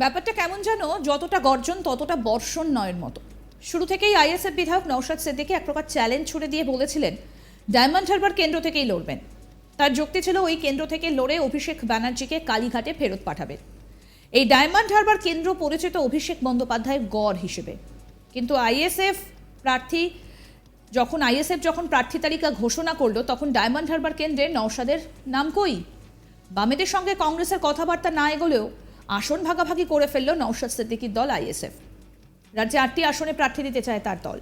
ব্যাপারটা কেমন যেন যতটা গর্জন, ততটা বর্ষণ নয়ের মতো। শুরু থেকেই আইএসএফ বিধায়ক নৌশাদ সিদ্দিকী এক প্রকার চ্যালেঞ্জ ছুড়ে দিয়ে বলেছিলেন, ডায়মন্ড হারবার কেন্দ্র থেকেই লড়বেন। তার যুক্তি ছিল, ওই কেন্দ্র থেকে লড়ে অভিষেক ব্যানার্জিকে কালীঘাটে ফেরত পাঠাবেন। এই ডায়মন্ড হারবার কেন্দ্র পরিচিত অভিষেক বন্দ্যোপাধ্যায়ের গড় হিসেবে। কিন্তু আইএসএফ প্রার্থী, যখন আইএসএফ যখন প্রার্থী তালিকা ঘোষণা করল, তখন ডায়মন্ড হারবার কেন্দ্রে নওশাদের নাম কই? বামেদের সঙ্গে কংগ্রেসের কথাবার্তা না এগোলেও আসন ভাগাভাগি করে ফেলল নওশাদ সিদ্দিকির দল আইএসএফ। রাজ্যে আটটি আসনে প্রার্থী দিতে চায় তার দল।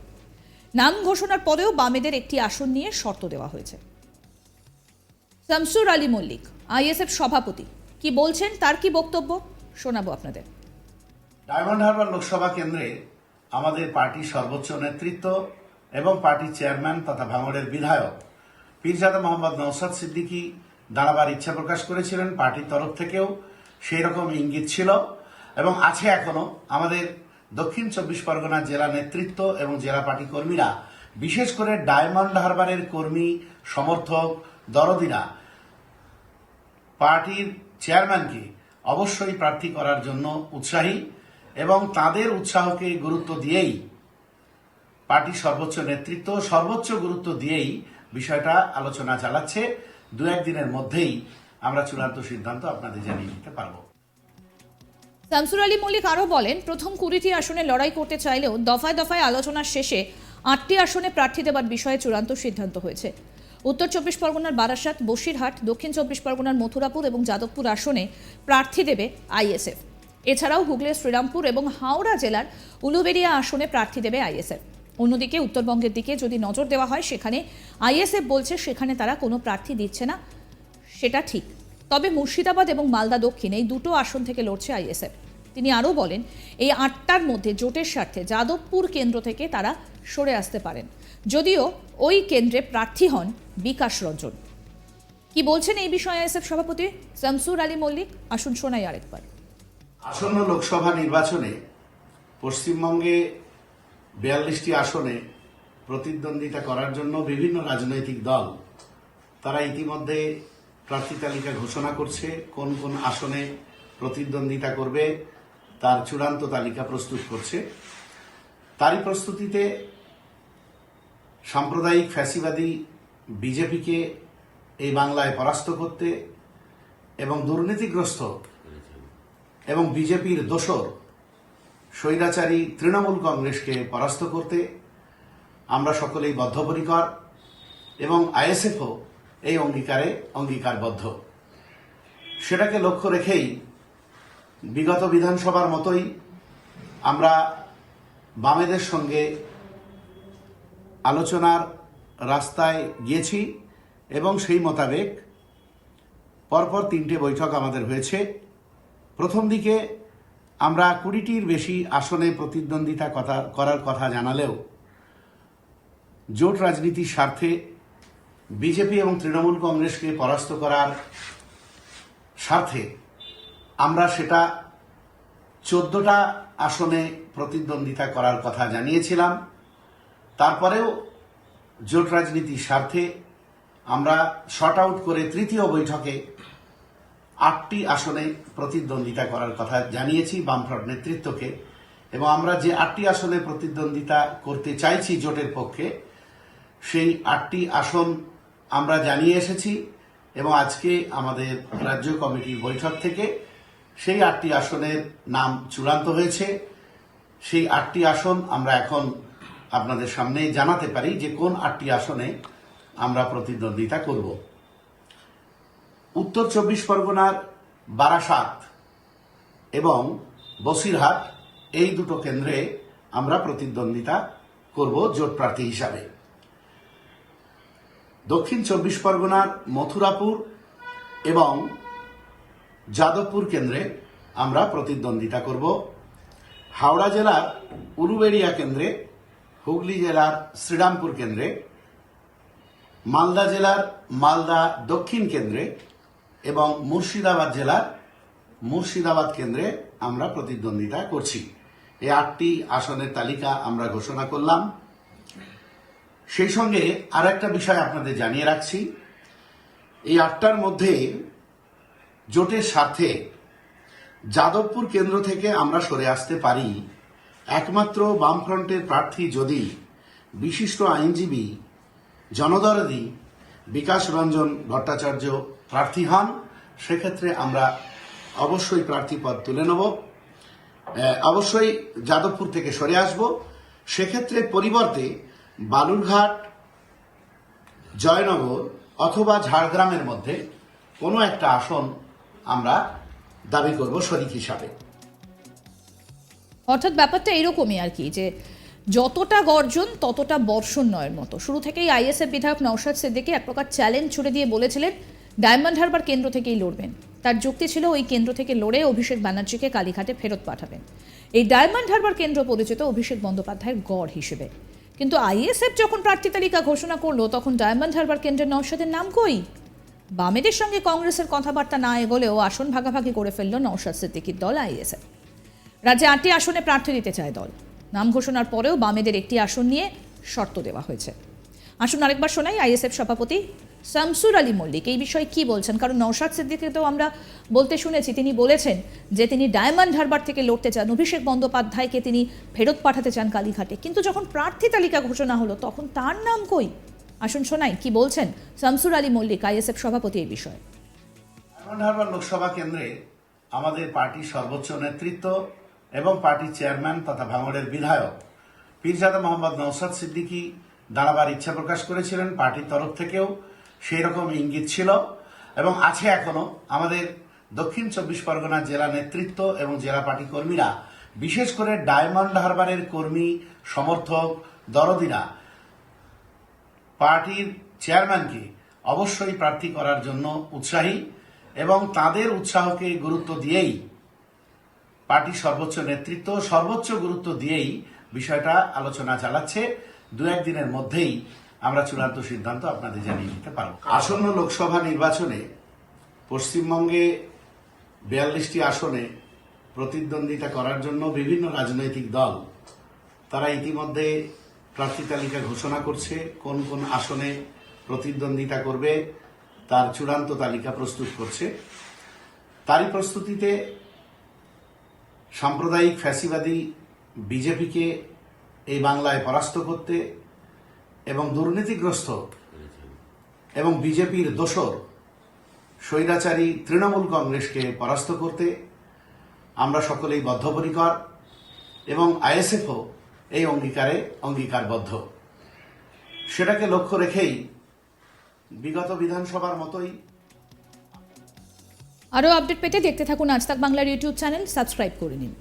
নাম ঘোষণার পরেও বামেদের একটি আসন নিয়ে শর্ত দেওয়া হয়েছে। শামসুর আলী মল্লিক, আইএসএফ সভাপতি, কি বলছেন, তার কি বক্তব্য? শোনাবো আপনাদের। ডায়মন্ড হারবার লোকসভা কেন্দ্রে আমাদের পার্টির সর্বোচ্চ নেতৃত্ব এবং পার্টির চেয়ারম্যান তথা ভাঙড়ের বিধায়ক পীরজাদা মোহাম্মদ নৌসাদ সিদ্দিকী দাঁড়াবার ইচ্ছা প্রকাশ করেছিলেন পার্টির তরফ থেকেও। সেই রকম ইঙ্গিত ছিল এবং আছে এখনও। আমাদের দক্ষিণ চব্বিশ পরগনা জেলা নেতৃত্ব এবং জেলা পার্টি কর্মীরা, বিশেষ করে ডায়মন্ড হারবারের কর্মী সমর্থক দরদিরা, পার্টির চেয়ারম্যানকে অবশ্যই প্রার্থী করার জন্য উৎসাহী এবং তাদের উৎসাহকে গুরুত্ব দিয়েই পার্টির সর্বোচ্চ নেতৃত্ব, সর্বোচ্চ গুরুত্ব দিয়েই বিষয়টা আলোচনা চালাচ্ছে। দু একদিনের মধ্যেই আমরা চূড়ান্ত সিদ্ধান্ত আপনাদের জানিয়ে দিতে পারব। শামসুর আলী মল্লিক আরও বলেন, প্রথম কুড়িটি আসনে লড়াই করতে চাইলেও দফায় দফায় আলোচনার শেষে আটটি আসনে প্রার্থী দেবার বিষয়ে চূড়ান্ত সিদ্ধান্ত হয়েছে। উত্তর চব্বিশ পরগনার বারাসাত, বসিরহাট, দক্ষিণ চব্বিশ পরগনার মথুরাপুর এবং যাদবপুর আসনে প্রার্থী দেবে আইএসএফ। এছাড়াও হুগলির শ্রীরামপুর এবং হাওড়া জেলার উলুবেড়িয়া আসনে প্রার্থী দেবে আইএসএফ। অন্যদিকে উত্তরবঙ্গের দিকে যদি নজর দেওয়া হয়, সেখানে আইএসএফ বলছে সেখানে তারা কোনো প্রার্থী দিচ্ছে না, সেটা ঠিক। তবে মুর্শিদাবাদ এবং মালদা দক্ষিণ এই দুটো আসন থেকে লড়ছে আইএসএফ। তিনি আরও বলেন, এই আটটার মধ্যে জোটের স্বার্থে যাদবপুর কেন্দ্র থেকে তারা সরে আসতে পারেন। যদিও ওই কেন্দ্রে প্রার্থী হন বিকাশ রঞ্জন। কি বলছেন এই বিষয়ে আইএসএফ সভাপতি শামসুর আলী মল্লিক? আসুন শোনাই আরেকবার। আসন্ন লোকসভা নির্বাচনে পশ্চিমবঙ্গে বিয়াল্লিশটি আসনে প্রতিদ্বন্দ্বিতা করার জন্য বিভিন্ন রাজনৈতিক দল, তারা ইতিমধ্যে প্রার্থী তালিকা ঘোষণা করছে, কোন কোন আসনে প্রতিদ্বন্দ্বিতা করবে, তার চূড়ান্ত তালিকা প্রস্তুত করছে। তারই প্রস্তুতিতে সাম্প্রদায়িক ফ্যাসিবাদী বিজেপিকে এই বাংলায় পরাস্ত করতে এবং দুর্নীতিগ্রস্ত এবং বিজেপির দোসর স্বৈরাচারী তৃণমূল কংগ্রেসকে পরাস্ত করতে আমরা সকলেই বদ্ধপরিকর এবং আইএসএফও এই অঙ্গীকারে অঙ্গীকারবদ্ধ। সেটাকে লক্ষ্য রেখেই বিগত বিধানসভার মতোই আমরা বামেদের সঙ্গে আলোচনার রাস্তায় গিয়েছি এবং সেই মোতাবেক পরপর তিনটে বৈঠক আমাদের হয়েছে। প্রথম দিকে আমরা কুড়িটির বেশি আসনে প্রতিদ্বন্দ্বিতা কথা করার কথা জানালেও জোট রাজনীতির স্বার্থে বিজেপি এবং তৃণমূল কংগ্রেসকে পরাস্ত করার স্বার্থে আমরা সেটা চোদ্দটা আসনে প্রতিদ্বন্দ্বিতা করার কথা জানিয়েছিলাম। তারপরেও জোট রাজনীতির স্বার্থে আমরা শর্ট আউট করে তৃতীয় বৈঠকে আটটি আসনে প্রতিদ্বন্দ্বিতা করার কথা জানিয়েছি বামফ্রন্ট নেতৃত্বকে। এবং আমরা যে আটটি আসনে প্রতিদ্বন্দ্বিতা করতে চাইছি জোটের পক্ষে, সেই আটটি আসন আমরা জানিয়ে এসেছি এবং আজকে আমাদের রাজ্য কমিটির বৈঠক থেকে সেই আটটি আসনের নাম চূড়ান্ত হয়েছে। সেই আটটি আসন আমরা এখন আপনাদের সামনে জানাতে পারি যে কোন আটটি আসনে আমরা প্রতিদ্বন্দ্বিতা করব। উত্তর চব্বিশ পরগনার বারাসাত এবং বসিরহাট এই দুটো কেন্দ্রে আমরা প্রতিদ্বন্দ্বিতা করব জোট প্রার্থী হিসাবে। দক্ষিণ চব্বিশ পরগনার মথুরাপুর এবং যাদবপুর কেন্দ্রে আমরা প্রতিদ্বন্দ্বিতা করব। হাওড়া জেলার উলুবেড়িয়া কেন্দ্রে, হুগলি জেলার শ্রীরামপুর কেন্দ্রে, মালদা জেলার মালদা দক্ষিণ কেন্দ্রে এবং মুর্শিদাবাদ জেলার মুর্শিদাবাদ কেন্দ্রে আমরা প্রতিদ্বন্দ্বিতা করছি। এই আটটি আসনের তালিকা আমরা ঘোষণা করলাম। সেই সঙ্গে আর একটা বিষয় আপনাদের জানিয়ে রাখছি। এই আটটার মধ্যে জোটের স্বার্থে যাদবপুর কেন্দ্র থেকে আমরা সরে আসতে পারি। একমাত্র বামফ্রন্টের প্রার্থী যদি বিশিষ্ট আইনজীবী জনদরদি বিকাশ রঞ্জন ভট্টাচার্য প্রার্থী হন, সেক্ষেত্রে আমরা অবশ্যই প্রার্থী পদ তুলে নেব। অবশ্যই যাদবপুর থেকে সরে আসব। সেক্ষেত্রে পরিবর্তে বালুরঘাট, জয়নগর অথবা ঝাড়গ্রামের মধ্যে কোনো একটা আসন আমরা দাবি করব শরিক হিসাবে। অর্থাৎ ব্যাপারটা এরকমই আর কি, যে যতটা গর্জন, ততটা বর্ষণ নয়ের মতো। শুরু থেকেই আইএসএফ বিধায়ক নওশাদ সিদ্দিকী এক প্রকার চ্যালেঞ্জ ছুড়ে দিয়ে বলেছিলেন, ডায়মন্ড হারবার কেন্দ্র থেকেই লড়বেন। তার যুক্তি ছিল, ওই কেন্দ্র থেকে লড়ে অভিষেক ব্যানার্জিকে কালীঘাটে ফেরত পাঠাবেন। এই ডায়মন্ড হারবার কেন্দ্র পরিচিত অভিষেক বন্দ্যোপাধ্যায়ের গড় হিসেবে। কিন্তু আইএসএফ যখন প্রার্থী তালিকা ঘোষণা করল, তখন ডায়মন্ড হারবার কেন্দ্রের নওশাদের নাম কই? বামেদের সঙ্গে কংগ্রেসের কথাবার্তা না এগোলেও আসন ভাগাভাগি করে ফেলল নওশাদ সিদ্দিকির দল, আইএসএফ। রাজ্যে আটটি আসনে প্রার্থী দিতে চায় দল। নাম ঘোষণার পরেও বামেদের একটি আসন নিয়ে শর্ত দেওয়া হয়েছে। আসুন আরেকবার শোনাই আইএসএফ সভাপতি শামসুর আলী মল্লিক। এই বিষয়ে কি বলছেন? কারণ নৌশাদ সিদ্দিককে তো আমরা বলতে শুনেছি, তিনি বলেছেন যে তিনি ডায়মন্ড হারবার থেকে লড়তে চান। অভিষেক বন্দ্যোপাধ্যায়কে তিনি ফেরত পাঠাতে চান কালীঘাটে। কিন্তু যখন প্রার্থী তালিকা ঘোষণা হলো, তখন তার নাম কই? আসুন শোনাই, কি বলছেন শামসুর আলী মল্লিক, আইএসএফ সভাপতি এই বিষয়ে? ডায়মন্ড হারবার লোকসভা কেন্দ্রে আমাদের পার্টির সর্বোচ্চ নেতৃত্ব এবং পার্টির চেয়ারম্যান তথা ভাঙড়ের বিধায়ক পীরজাদা মোহাম্মদ নৌসাদ সিদ্দিকী দাঁড়াবার ইচ্ছা প্রকাশ করেছিলেন পার্টির তরফ থেকেও, সেই রকম ইঙ্গিত ছিল। এবং আছে এখনও আমাদের দক্ষিণ চব্বিশ পরগনা জেলা নেতৃত্ব এবং জেলা পার্টি কর্মীরা, বিশেষ করে ডায়মন্ড হারবারের কর্মী, সমর্থক, দরদিরা। পার্টির চেয়ারম্যানকে অবশ্যই প্রার্থী করার জন্য উৎসাহী এবং তাদের উৎসাহকে গুরুত্ব দিয়েই পার্টির সর্বোচ্চ নেতৃত্ব সর্বোচ্চ গুরুত্ব দিয়েই বিষয়টা আলোচনা চালাচ্ছে। দু একদিনের মধ্যেই আমরা চূড়ান্ত সিদ্ধান্ত আপনাদের জানিয়ে দিতে পারব। আসন্ন লোকসভা নির্বাচনে পশ্চিমবঙ্গে বিয়াল্লিশটি আসনে প্রতিদ্বন্দ্বিতা করার জন্য বিভিন্ন রাজনৈতিক দল, তারা ইতিমধ্যে প্রার্থী তালিকা ঘোষণা করছে, কোন কোন আসনে প্রতিদ্বন্দ্বিতা করবে, তার চূড়ান্ত তালিকা প্রস্তুত করছে। তারই প্রস্তুতিতে সাম্প্রদায়িক ফ্যাসিবাদী বিজেপিকে এই বাংলায় পরাস্ত করতে এবং দুর্নীতিগ্রস্ত এবং বিজেপির দোসর স্বৈরাচারী তৃণমূল কংগ্রেসকে পরাস্ত করতে আমরা সকলেই বদ্ধপরিকর এবং আইএসএফও এই অঙ্গীকারে অঙ্গীকারবদ্ধ। সেটাকে লক্ষ্য রেখেই বিগত বিধানসভার মতোই আরও আপডেট পেতে দেখতে থাকুন আজ তাক বাংলার ইউটিউব চ্যানেল, সাবস্ক্রাইব করে নিন।